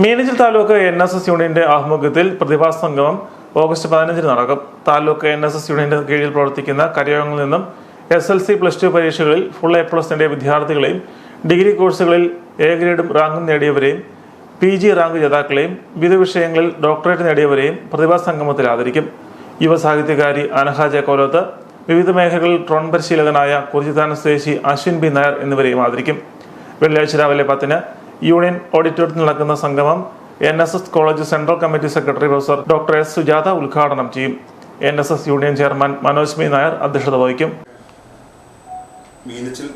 Meenachil taluk N S S യൂണിയന്റെ ആഭിമുഖ്യത്തിൽ പ്രതിഭാ സംഗമം ഓഗസ്റ്റ് പതിനഞ്ചിന് നടക്കും. താലൂക്ക് എൻ എസ് എസ് യൂണിയന്റെ കീഴിൽ പ്രവർത്തിക്കുന്ന കരയോഗങ്ങളിൽ നിന്നും S L C plus two പരീക്ഷകളിൽ ഫുൾ എ പ്ലസ് നേടിയ വിദ്യാർത്ഥികളെയും ഡിഗ്രി കോഴ്സുകളിൽ എ ഗ്രേഡും റാങ്കും നേടിയവരെയും പി ജി റാങ്ക് ജേതാക്കളെയും വിവിധ വിഷയങ്ങളിൽ ഡോക്ടറേറ്റ് നേടിയവരെയും പ്രതിഭാ സംഗമത്തിൽ ആദരിക്കും. യുവസാഹിത്യകാരി അനഹ ജേക്കോലോത്ത് വിവിധ മേഖലകളിൽ ട്രോൺ പരിശീലകനായ കുറിച്ചിത്താന സ്വദേശി അശ്വിൻ ബി നായർ എന്നിവരെയും ആദരിക്കും. വെള്ളിയാഴ്ച രാവിലെ പത്തിന് യൂണിയൻ ഓഡിറ്റോറിയത്തിൽ നടക്കുന്ന സംഗമം N S S college central committee secretary professor doctor S Sujatha ഉദ്ഘാടനം ചെയ്യും. N S S union chairman Manoj മി നായർ അധ്യക്ഷത വഹിക്കും. Meenachil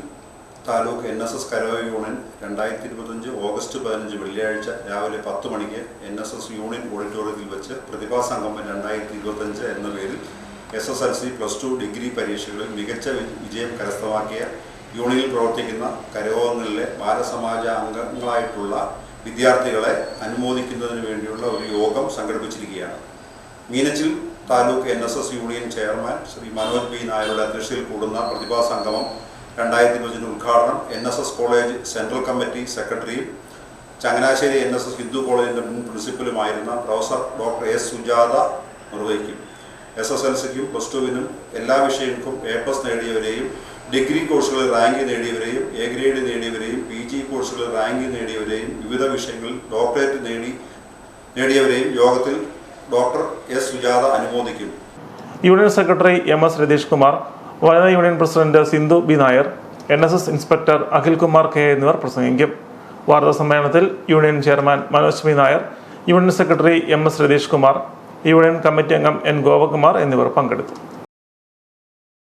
taluk N S S കരവ union രണ്ടായിരത്തി ഇരുപത്തഞ്ച് ഓഗസ്റ്റ് പതിനഞ്ച് വെള്ളിയാഴ്ച രാവിലെ പത്ത് മണിക്ക് എൻ എസ് എസ് യൂണിയൻ ഓഡിറ്റോറിയത്തിൽ വെച്ച് പ്രതിഭാ സംഗമം രണ്ടായിരത്തി ഇരുപത്തഞ്ച് എന്ന പേരിൽ S S L C plus two degree പരീക്ഷകളിൽ മികച്ച വിജയം കരസ്ഥമാക്കിയ യൂണിയനിൽ പ്രവർത്തിക്കുന്ന കരയോഗങ്ങളിലെ ബാലസമാജ അംഗങ്ങളായിട്ടുള്ള വിദ്യാർത്ഥികളെ അനുമോദിക്കുന്നതിന് വേണ്ടിയുള്ള ഒരു യോഗം സംഘടിപ്പിച്ചിരിക്കുകയാണ്. Meenachil taluk N S S union chairman Shri Manoj P. നായരുടെ അധ്യക്ഷതയിൽ കൂടുന്ന പ്രതിഭാ സംഗമം രണ്ടായിരത്തി ഇരുപതിന്റെ ഉദ്ഘാടനം N S S college central committee സെക്രട്ടറിയും Changanassery N S S Hindu കോളേജിന്റെ മുൻ പ്രിൻസിപ്പലുമായിരുന്ന പ്രൊഫസർ ഡോക്ടർ എസ്. സുജാത നിർവഹിക്കും. എസ് എസ് എൽ സിക്കും പ്ലസ് ടുവിനും എല്ലാ വിഷയങ്ങൾക്കും പ്ലസ് നേടിയവരെയും ഡിഗ്രി കോഴ്സുകളിൽ റാങ്ക് നേടിയവരെയും എ ഗ്രേഡ് നേടിയവരെയും പി ജി കോഴ്സുകളിൽ റാങ്ക് നേടിയവരെയും വിവിധ വിഷയങ്ങളിൽ ഡോക്ടറേറ്റ് നേടി നേടിയവരെയും യോഗത്തിൽ doctor S Sujatha അനുമോദിക്കും. Union secretary M S Ratheesh Kumar വനിതാ union president Sindhu B. Nair N S S inspector Akhil Kumar K. എന്നിവർ പ്രസംഗിക്കും. വാർത്താ സമ്മേളനത്തിൽ union chairman Manoj B. Nair union secretary M S Ratheesh Kumar union committee അംഗം N Gopakumar എന്നിവർ പങ്കെടുത്തു